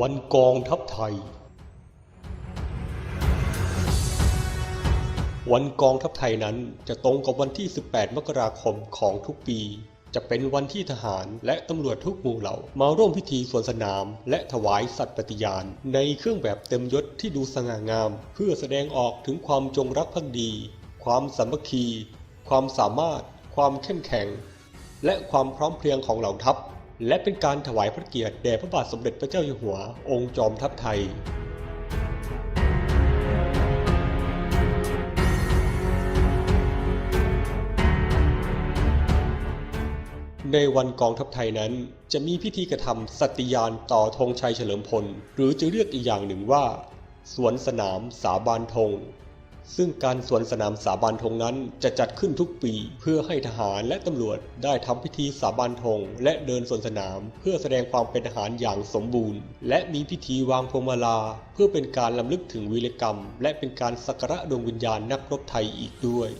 วันกองทัพไทย วันกองทัพไทยนั้นจะตรงกับวันที่ 18 มกราคมของทุกปี จะเป็นวันที่ทหารและตำรวจทุกหมู่เหล่า มาร่วมพิธีสวนสนาม และถวายสัตย์ปฏิญาณ ในเครื่องแบบเต็มยศที่ดูสง่างาม เพื่อแสดงออกถึงความจงรักภักดี ความสามัคคี ความสามารถ ความเข้มแข็ง และความพร้อมเพรียงของเหล่าทัพ และเป็นการถวายพระเกียรติแด่พระบาทสมเด็จพระเจ้าอยู่หัว องค์จอมทัพไทยในวันกองทัพไทยนั้น จะมีพิธีกระทำสัตยานต่อธงชัยเฉลิมพล หรือจะเรียกอีกอย่างหนึ่งว่า สวนสนามสาบานธง ซึ่งการสวนสนามสาบานธงนั้นจะจัดขึ้นทุกปี เพื่อให้ทหารและตำรวจได้ทำพิธีสาบานธงและเดินสวนสนาม เพื่อแสดงความเป็นทหารอย่างสมบูรณ์ และมีพิธีวางพวงมาลา เพื่อเป็นการลำลึกถึงวีรกรรม และเป็นการสักการะดวงวิญญาณนักรบไทยอีกด้วย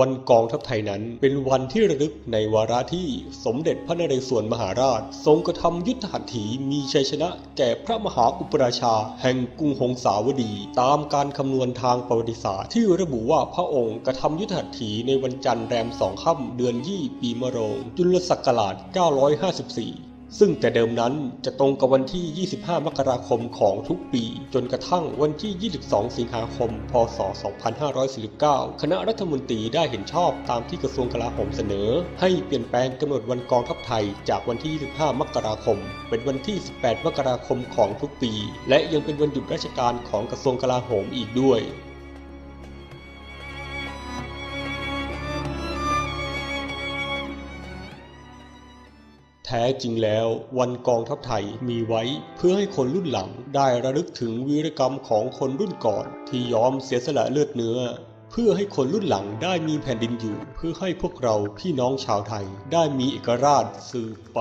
วันกองทัพไทยนั้นเป็นวันที่ระลึกในวาระที่สมเด็จพระนเรศวรมหาราช ทรงกระทำยุทธหัตถีมีชัยชนะแก่พระมหาอุปราชา แห่งกรุงหงสาวดี ตามการคำนวณทางประวัติศาสตร์ที่ระบุว่าพระองค์กระทำยุทธหัตถีในวันจันทร์แรมสองค่ำเดือนยี่ปีมะโรง จุลศักราช 954 ซึ่งแต่เดิมนั้นจะตรงกับวันที่ 25 มกราคมของทุกปี จนกระทั่งวันที่ 22 สิงหาคม พศ 2549 คณะรัฐมนตรีได้เห็นชอบตามที่กระทรวงกลาโหมเสนอ ให้เปลี่ยนแปลงกำหนดวันกองทัพไทยจากวันที่ 25 มกราคม เป็นวันที่ 18 มกราคมของทุกปี และยังเป็นวันหยุดราชการของกระทรวงกลาโหมอีกด้วย แท้จริงแล้ววันกองทัพไทยมีไว้เพื่อให้คนรุ่นหลังได้ระลึกถึงวีรกรรมของคนรุ่นก่อน ที่ยอมเสียสละเลือดเนื้อ เพื่อให้คนรุ่นหลังได้มีแผ่นดินอยู่ เพื่อให้พวกเราพี่น้องชาวไทยได้มีเอกราชสืบไป